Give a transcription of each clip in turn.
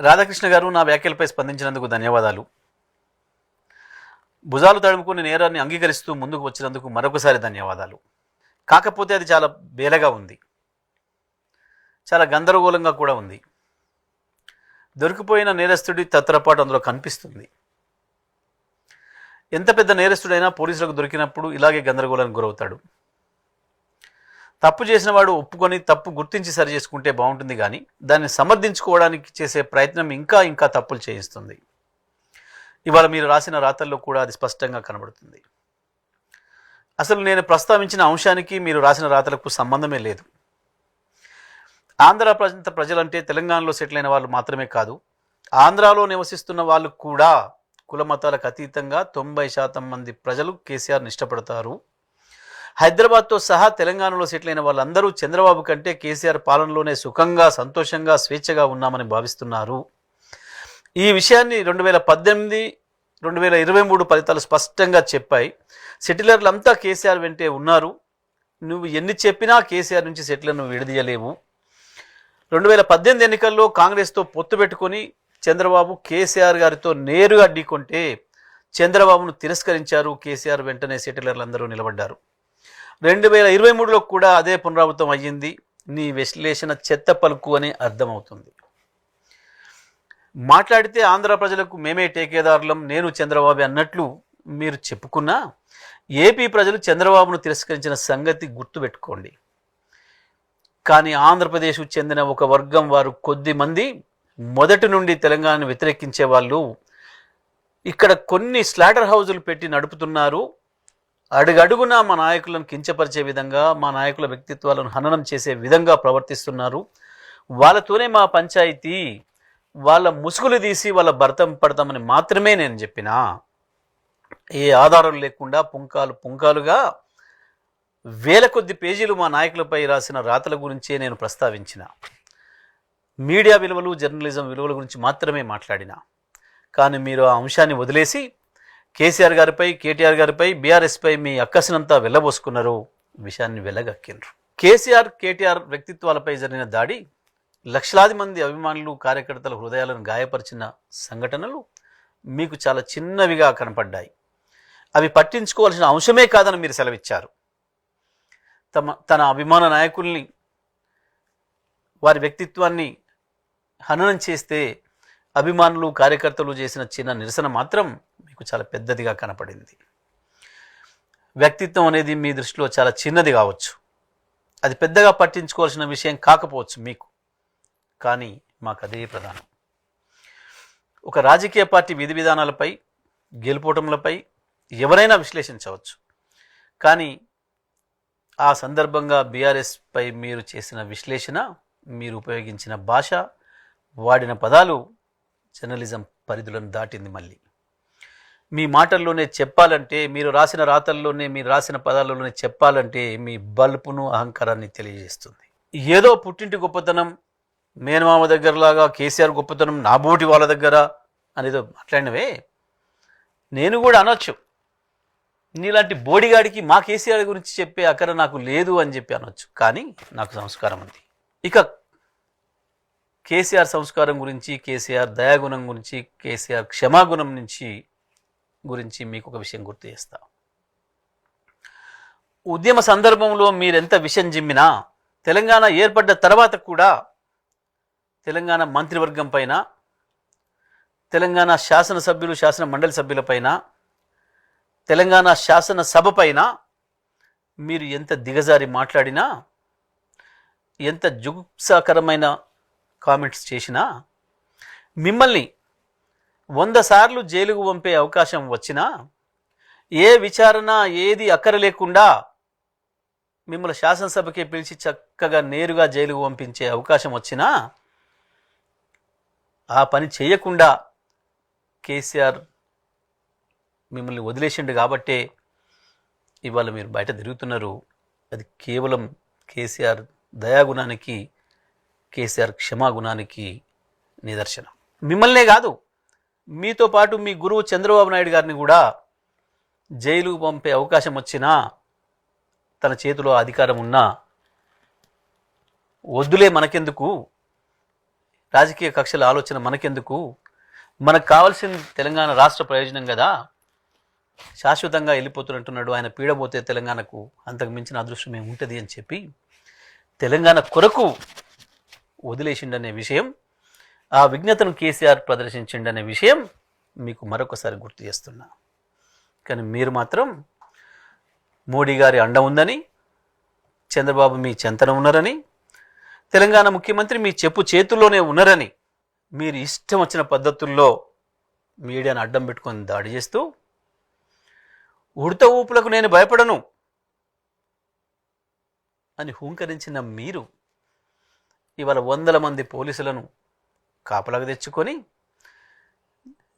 రాధాకృష్ణ గారు నా వ్యాఖ్యలపై స్పందించినందుకు ధన్యవాదాలు. భుజాలు తడుముకుని నేరాన్ని అంగీకరిస్తూ ముందుకు వచ్చినందుకు మరొకసారి ధన్యవాదాలు. కాకపోతే అది చాలా బేలగా ఉంది. చాలా గందరగోళంగా కూడా ఉంది. దొరికిపోయిన నేరస్తుడి తత్రపాటు అందులో కనిపిస్తుంది. ఎంత పెద్ద నేరస్తుడైనా పోలీసులకు దొరికినప్పుడు ఇలాగే గందరగోళానికి గురవుతాడు. తప్పు చేసిన వాడు ఒప్పుకొని తప్పు గుర్తించి సరి చేసుకుంటే బాగుంటుంది కానీ దాన్ని సమర్థించుకోవడానికి చేసే ప్రయత్నం ఇంకా ఇంకా తప్పులు చేయిస్తుంది. ఇవాళ మీరు రాసిన రాతల్లో కూడా అది స్పష్టంగా కనబడుతుంది. అసలు నేను ప్రస్తావించిన అంశానికి మీరు రాసిన రాతలకు సంబంధమే లేదు. ఆంధ్ర ప్రాంత ప్రజలంటే తెలంగాణలో సెటిల్ అయిన వాళ్ళు మాత్రమే కాదు ఆంధ్రాలో నివసిస్తున్న వాళ్ళు కూడా కుల మతాలకు అతీతంగా తొంభై శాతం మంది ప్రజలు కేసీఆర్ని ఇష్టపడతారు. హైదరాబాద్తో సహా తెలంగాణలో సెటిల్ అయిన వాళ్ళందరూ చంద్రబాబు కంటే కేసీఆర్ పాలనలోనే సుఖంగా సంతోషంగా స్వేచ్ఛగా ఉన్నామని భావిస్తున్నారు. ఈ విషయాన్ని రెండు వేల పద్దెనిమిది రెండు వేల ఇరవై మూడు ఫలితాలు స్పష్టంగా చెప్పాయి. సెటిలర్లంతా కేసీఆర్ వెంటే ఉన్నారు. నువ్వు ఎన్ని చెప్పినా కేసీఆర్ నుంచి సెటిలర్ను విడదీయలేవు. రెండు వేల పద్దెనిమిది ఎన్నికల్లో కాంగ్రెస్తో పొత్తు పెట్టుకొని చంద్రబాబు కేసీఆర్ గారితో నేరుగా ఢీకొంటే చంద్రబాబును తిరస్కరించారు. కేసీఆర్ వెంటనే సెటిలర్లందరూ నిలబడ్డారు. రెండు వేల ఇరవై మూడులో కూడా అదే పునరావృతం అయ్యింది. నీ విశ్లేషణ చెత్త పలుకు అని అర్థమవుతుంది. మాట్లాడితే ఆంధ్ర ప్రజలకు మేమే టేకేదారులం నేను చంద్రబాబు అన్నట్లు మీరు చెప్పుకున్నా ఏపీ ప్రజలు చంద్రబాబును తిరస్కరించిన సంగతి గుర్తుపెట్టుకోండి. కానీ ఆంధ్రప్రదేశ్కు చెందిన ఒక వర్గం వారు కొద్ది మంది మొదటి నుండి తెలంగాణను వ్యతిరేకించే వాళ్ళు ఇక్కడ కొన్ని స్లాటర్ హౌజులు పెట్టి నడుపుతున్నారు. అడుగడుగునా మా నాయకులను కించపరిచే విధంగా మా నాయకుల వ్యక్తిత్వాలను హననం చేసే విధంగా ప్రవర్తిస్తున్నారు. వాళ్ళతోనే మా పంచాయతీ వాళ్ళ ముసుగులు తీసి వాళ్ళ భర్తం పడతామని మాత్రమే నేను చెప్పినా. ఏ ఆధారం లేకుండా పుంకాలు పుంకాలుగా వేల కొద్ది పేజీలు మా నాయకులపై రాసిన రాతల గురించే నేను ప్రస్తావించిన. మీడియా విలువలు జర్నలిజం విలువల గురించి మాత్రమే మాట్లాడిన. కానీ మీరు ఆ అంశాన్ని వదిలేసి కేసీఆర్ గారిపై కేటీఆర్ గారిపై బీఆర్ఎస్పై మీ అక్కసినంతా వెళ్ళబోసుకున్నారు విషయాన్ని వెళ్ళగక్కిండ్రు కేసీఆర్ కేటీఆర్ వ్యక్తిత్వాలపై జరిగిన దాడి లక్షలాది మంది అభిమానులు కార్యకర్తల హృదయాలను గాయపరిచిన సంఘటనలు మీకు చాలా చిన్నవిగా కనపడ్డాయి. అవి పట్టించుకోవాల్సిన అంశమే కాదని మీరు సెలవిచ్చారు. తమ తన అభిమాన నాయకుల్ని వారి వ్యక్తిత్వాన్ని హననం చేస్తే అభిమానులు కార్యకర్తలు చేసిన చిన్న నిరసన మాత్రం మీకు చాలా పెద్దదిగా కనపడింది. వ్యక్తిత్వం అనేది మీ దృష్టిలో చాలా చిన్నది కావచ్చు. అది పెద్దగా పట్టించుకోవాల్సిన విషయం కాకపోవచ్చు మీకు. కానీ మాకు అదే ప్రధానం. ఒక రాజకీయ పార్టీ విధి విధానాలపై గెలుపోవటంలపై ఎవరైనా విశ్లేషించవచ్చు. కానీ ఆ సందర్భంగా బీఆర్ఎస్పై మీరు చేసిన విశ్లేషణ మీరు ఉపయోగించిన భాష వాడిన పదాలు జర్నలిజం పరిధులను దాటింది మళ్ళీ. మీ మాటల్లోనే చెప్పాలంటే మీరు రాసిన రాతల్లోనే మీరు రాసిన పదాలలోనే చెప్పాలంటే మీ బల్పును అహంకారాన్ని తెలియజేస్తుంది. ఏదో పుట్టింటి గొప్పతనం మేనమామ దగ్గరలాగా కేసీఆర్ గొప్పతనం నా బోటి వాళ్ళ దగ్గర అనేదో మాట్లాడినవే. నేను కూడా అనొచ్చు. నీలాంటి బోడిగాడికి మా కేసీఆర్ గురించి చెప్పే అక్కడ నాకు లేదు అని చెప్పి అనొచ్చు. కానీ నాకు సంస్కారం ఉంది. ఇక కేసీఆర్ సంస్కారం గురించి కేసీఆర్ దయాగుణం గురించి కేసీఆర్ క్షమాగుణం నుంచి గురించి మీకు ఒక విషయం గుర్తు చేస్తా. ఉద్యమ సందర్భంలో మీరెంత విషయం జిమ్మినా తెలంగాణ ఏర్పడ్డ తర్వాత కూడా తెలంగాణ మంత్రివర్గం పైన తెలంగాణ శాసనసభ్యులు శాసన మండలి సభ్యులపైన తెలంగాణ శాసనసభ పైన మీరు ఎంత దిగజారి మాట్లాడినా ఎంత జుగుప్సాకరమైన కామెంట్స్ చేసినా మిమ్మల్ని వంద సార్లు జైలుకు పంపే అవకాశం వచ్చినా ఏ విచారణ ఏది అక్కర లేకుండా మిమ్మల్ని శాసనసభకి పిలిచి చక్కగా నేరుగా జైలుకు పంపించే అవకాశం వచ్చినా ఆ పని చేయకుండా కేసీఆర్ మిమ్మల్ని వదిలేసిండు కాబట్టే ఇవాళ మీరు బయట తిరుగుతున్నారు. అది కేవలం కేసీఆర్ దయాగుణానికి కేసీఆర్ క్షమాగుణానికి నిదర్శనం. మిమ్మల్నే కాదు మీతో పాటు మీ గురువు చంద్రబాబు నాయుడు గారిని కూడా జైలుకు పంపే అవకాశం వచ్చినా తన చేతిలో అధికారం ఉన్నా వద్దులే మనకెందుకు? రాజకీయ కక్షల ఆలోచన మనకెందుకు? మనకు కావాల్సిన తెలంగాణ రాష్ట్ర ప్రయోజనం కదా? శాశ్వతంగా వెళ్ళిపోతున్నట్టున్నాడు ఆయన పీడబోతే తెలంగాణకు అంతకు మించిన అదృష్టం ఏమి ఉంటుంది అని చెప్పి తెలంగాణ కొరకు వదిలేసిండనే విషయం ఆ విజ్ఞతను కేసీఆర్ ప్రదర్శించిండనే విషయం మీకు మరొకసారి గుర్తు చేస్తున్నా. కానీ మీరు మాత్రం మోడీ గారి అండ ఉందని చంద్రబాబు మీ చెంతన ఉన్నారని తెలంగాణ ముఖ్యమంత్రి మీ చెప్పు చేతుల్లోనే ఉన్నారని మీరు ఇష్టం వచ్చిన పద్ధతుల్లో మీడియాను అడ్డం పెట్టుకొని దాడి చేస్తూ ఉడత ఊపులకు నేను భయపడను అని హూంకరించిన మీరు ఇవాళ వందల మంది పోలీసులను కాపలాగా తెచ్చుకొని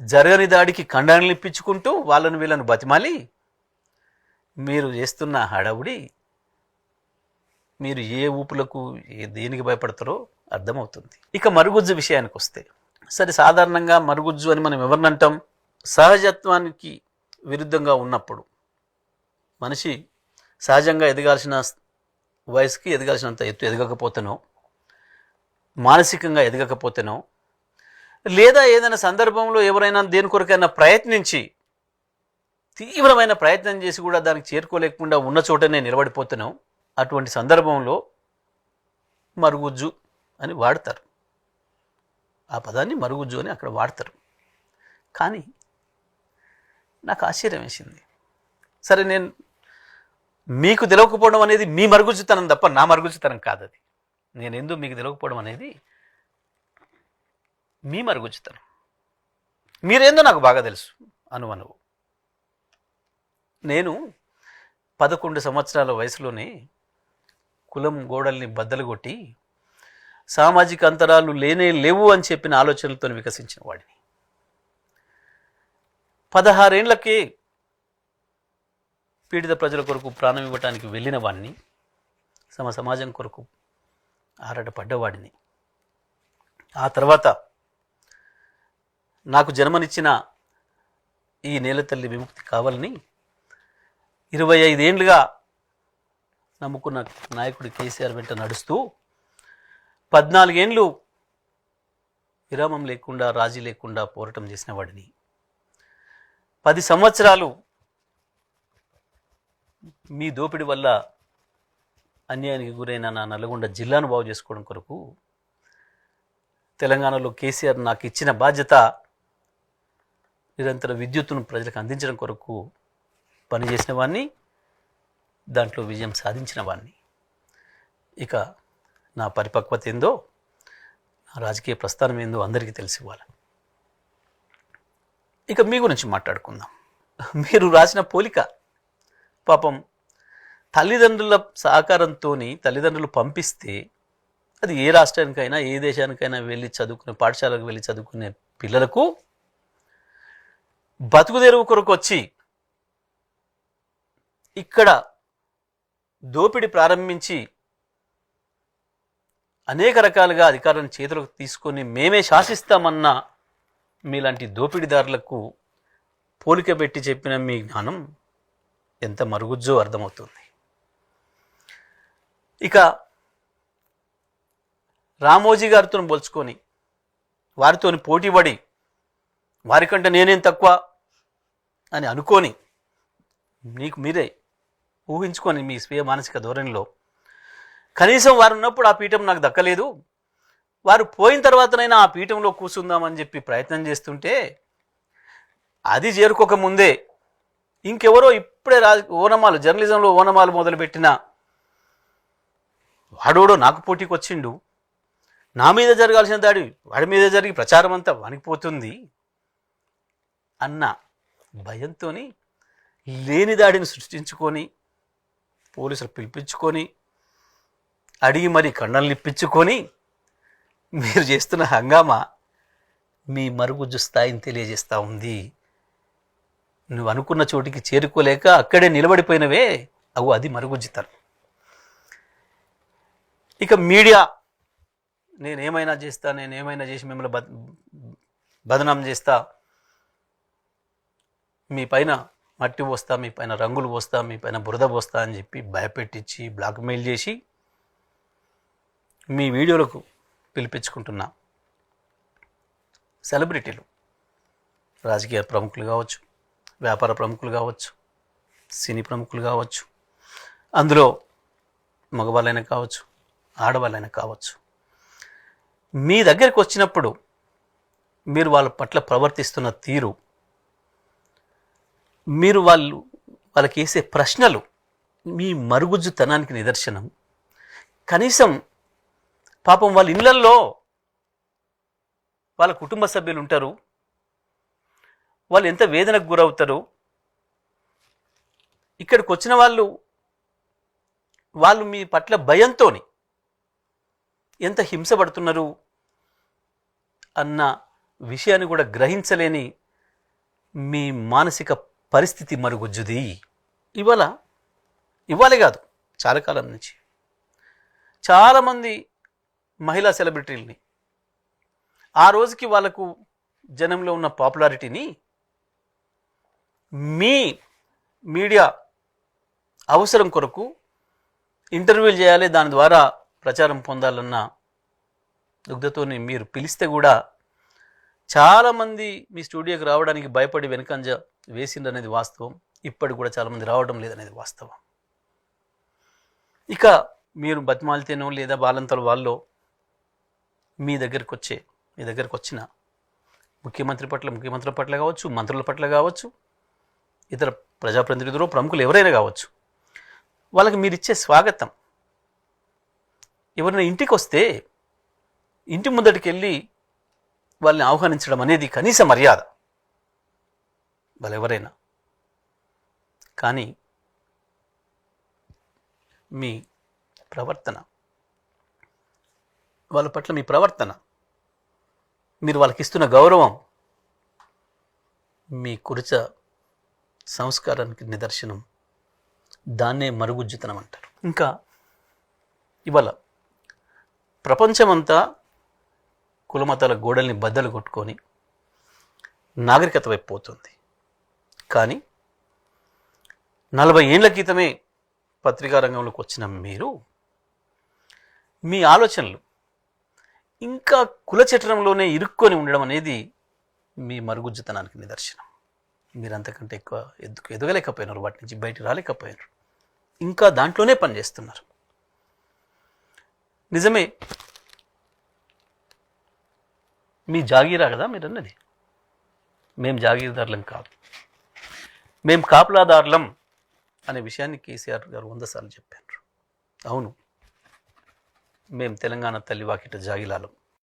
జరగని దాడికి ఖండనలు ఇప్పించుకుంటూ వాళ్ళను వీళ్ళను బతిమాలి. మీరు చేస్తున్న హడావుడి మీరు ఏ ఊపులకు ఏ దేనికి భయపడతారో అర్థమవుతుంది. ఇక మరుగుజ్జు విషయానికి వస్తే సరే సాధారణంగా మరుగుజ్జు అని మనం ఎవరినంటాం సహజత్వానికి విరుద్ధంగా ఉన్నప్పుడు మనిషి సహజంగా ఎదగాల్సిన వయసుకి ఎదగాల్సినంత ఎత్తు ఎదగకపోతేనో మానసికంగా ఎదగకపోతేనో లేదా ఏదైనా సందర్భంలో ఎవరైనా దేని కొరకైనా ప్రయత్నించి తీవ్రమైన ప్రయత్నం చేసి కూడా దానికి చేరుకోలేకుండా ఉన్న చోటనే నిలబడిపోతున్నాం. అటువంటి సందర్భంలో మరుగుజ్జు అని వాడతారు. ఆ పదాన్ని మరుగుజ్జు అని అక్కడ వాడతారు. కానీ నాకు ఆశ్చర్యం వేసింది. సరే నేను మీకు తెలవకపోవడం అనేది మీ మరుగుజ్జుతనం తప్ప నా మరుగుజ్జుతనం కాదు అది నేను ఎందుకు మీకు తెలవకపోవడం అనేది మీ మరుగుజ్జుతనం మీరేందో నాకు బాగా తెలుసు అనువనువు నేను పదకొండు సంవత్సరాల వయసులోనే కులం గోడల్ని బద్దలు కొట్టి సామాజిక అంతరాలు లేనే లేవు అని చెప్పిన ఆలోచనలతో వికసించిన వాడిని. పదహారేండ్లకే పీడిత ప్రజల కొరకు ప్రాణం ఇవ్వటానికి వెళ్ళిన వాడిని సమ సమాజం కొరకు ఆరాటపడ్డవాడిని. ఆ తర్వాత నాకు జన్మనిచ్చిన ఈ నేల తల్లి విముక్తి కావాలని ఇరవై ఐదేండ్లుగా నమ్ముకున్న నాయకుడు కేసీఆర్ వెంట నడుస్తూ పద్నాలుగేండ్లు విరామం లేకుండా రాజీ లేకుండా పోరాటం చేసిన వాడిని. పది సంవత్సరాలు మీ దోపిడి వల్ల అన్యాయానికి గురైన నా నల్గొండ జిల్లాను బాగు చేసుకోవడం కొరకు తెలంగాణలో కేసీఆర్ నాకు ఇచ్చిన బాధ్యత నిరంతర విద్యుత్తును ప్రజలకు అందించడం కొరకు పనిచేసిన వాడిని దాంట్లో విజయం సాధించిన వాడిని ఇక నా పరిపక్వత ఏందో నా రాజకీయ ప్రస్థానం ఏందో అందరికీ తెలిసి ఇవ్వాలి. ఇక మీ గురించి మాట్లాడుకుందాం. మీరు రాసిన పోలిక పాపం తల్లిదండ్రుల సహకారంతో తల్లిదండ్రులు పంపిస్తే అది ఏ రాష్ట్రానికైనా ఏ దేశానికైనా వెళ్ళి చదువుకునే పాఠశాలకు వెళ్ళి చదువుకునే పిల్లలకు బతుకు తెరువు కొరకు వచ్చి ఇక్కడ దోపిడి ప్రారంభించి అనేక రకాలుగా అధికారాన్ని చేతులకు తీసుకొని మేమే శాసిస్తామన్న మీలాంటి దోపిడీదారులకు పోలిక పెట్టి చెప్పిన మీ జ్ఞానం ఎంత మరుగుజ్జో అర్థమవుతుంది. ఇక రామోజీ గారితో పోల్చుకొని వారితోని పోటీపడి వారికంటే నేనేం తక్కువ అని అనుకొని మీకు మీరే ఊహించుకొని మీ స్వీయ మానసిక ధోరణిలో కనీసం వారు ఉన్నప్పుడు ఆ పీఠం నాకు దక్కలేదు. వారు పోయిన తర్వాతనైనా ఆ పీఠంలో కూర్చుందామని చెప్పి ప్రయత్నం చేస్తుంటే అది చేరుకోకముందే ఇంకెవరో ఇప్పుడే రా ఓనమాలు జర్నలిజంలో ఓనమాలు మొదలుపెట్టిన వాడోడో నాకు పోటీకి వచ్చిండు. నా మీద జరగాల్సిన దాడి వాడి మీద జరిగి ప్రచారం అంతా వణికిపోతుంది. అన్న భయంతో లేని దాడిని సృష్టించుకొని పోలీసులు పిలిపించుకొని అడిగి మరి కళ్ళలు ఇప్పించుకొని మీరు చేస్తున్న హంగామా మీ మరుగుజ్జు స్థాయిని తెలియజేస్తూ ఉంది. నువ్వు అనుకున్న చోటికి చేరుకోలేక అక్కడే నిలబడిపోయినవే అవు అది మరుగుజ్జుతనం. ఇక మీడియా నేనేమైనా చేస్తా నేనేమైనా చేసి మిమ్మల్ని బద్ బదనాం చేస్తా మీ పైన మట్టి పోస్తా మీ పైన రంగులు పోస్తా మీ పైన బురద పోస్తా అని చెప్పి భయపెట్టించి బ్లాక్మెయిల్ చేసి మీ వీడియోలకు పిలిపించుకుంటున్నా. సెలబ్రిటీలు రాజకీయ ప్రముఖులు కావచ్చు వ్యాపార ప్రముఖులు కావచ్చు సినీ ప్రముఖులు కావచ్చు అందులో మగవాళ్ళైనా కావచ్చు ఆడవాళ్ళైనా కావచ్చు. మీ దగ్గరికి వచ్చినప్పుడు మీరు వాళ్ళ పట్ల ప్రవర్తిస్తున్న తీరు మీరు వాళ్ళు వాళ్ళకి వేసే ప్రశ్నలు మీ మరుగుజ్జుతనానికి నిదర్శనం. కనీసం పాపం వాళ్ళ ఇళ్ళల్లో వాళ్ళ కుటుంబ సభ్యులు ఉంటారు. వాళ్ళు ఎంత వేదనకు గురవుతారు. ఇక్కడికి వచ్చిన వాళ్ళు వాళ్ళు మీ పట్ల భయంతోని ఎంత హింసపడుతున్నారు అన్న విషయాన్ని కూడా గ్రహించలేని మీ మానసిక పరిస్థితి మరుగుజ్జుది. ఇవాళ ఇవ్వాలి కాదు చాలా కాలం నుంచి. చాలామంది మహిళా సెలబ్రిటీలని ఆ రోజుకి వాళ్ళకు జనంలో ఉన్న పాపులారిటీని మీ మీడియా అవసరం కొరకు ఇంటర్వ్యూలు చేయాలి దాని ద్వారా ప్రచారం పొందాలన్న దుగ్ధతోని మీరు పిలిస్తే కూడా చాలామంది మీ స్టూడియోకి రావడానికి భయపడి వెనకంజ వేసిందనేది వాస్తవం. ఇప్పటికి కూడా చాలామంది రావడం లేదనేది వాస్తవం. ఇక మీరు బతిమాలితేనో లేదా బాలంతల వాళ్ళు మీ దగ్గరికి వచ్చే మీ దగ్గరకు వచ్చిన ముఖ్యమంత్రి పట్ల ముఖ్యమంత్రుల పట్ల కావచ్చు మంత్రుల పట్ల కావచ్చు ఇతర ప్రజాప్రతినిధులు ప్రముఖులు ఎవరైనా కావచ్చు వాళ్ళకి మీరు ఇచ్చే స్వాగతం. ఎవరైనా ఇంటికి వస్తే ఇంటి ముందటికి వెళ్ళి వాళ్ళని ఆహ్వానించడం అనేది కనీస మర్యాద. వాళ్ళు ఎవరైనా కానీ మీ ప్రవర్తన వాళ్ళ పట్ల మీ ప్రవర్తన మీరు వాళ్ళకి ఇస్తున్న గౌరవం మీ కురిచ సంస్కారానికి నిదర్శనం దాన్నే మరుగుజ్జుతనం అంటారు. ఇంకా ఇవాళ ప్రపంచమంతా కులమతాల గోడల్ని బద్దలు కొట్టుకొని నాగరికత వైపు పోతుంది. కానీ నలభై ఏండ్ల క్రితమే పత్రికా రంగంలోకి వచ్చిన మీరు మీ ఆలోచనలు ఇంకా కుల చట్టంలోనే ఇరుక్కొని ఉండడం అనేది మీ మరుగుజ్జుతనానికి నిదర్శనం. మీరు అంతకంటే ఎక్కువ ఎదుగు ఎదగలేకపోయినారు వాటి నుంచి బయట రాలేకపోయినారు. ఇంకా దాంట్లోనే పనిచేస్తున్నారు. నిజమే మీ జాగీరా కదా మీరు అన్నది మేము జాగీర్దారులం కాదు. మేం కాపలాదారులం అనే విషయాన్ని కేసీఆర్ గారు వంద సార్లు చెప్పారు. అవును. మేం తెలంగాణ తల్లి వాకిట జాగిలాలం.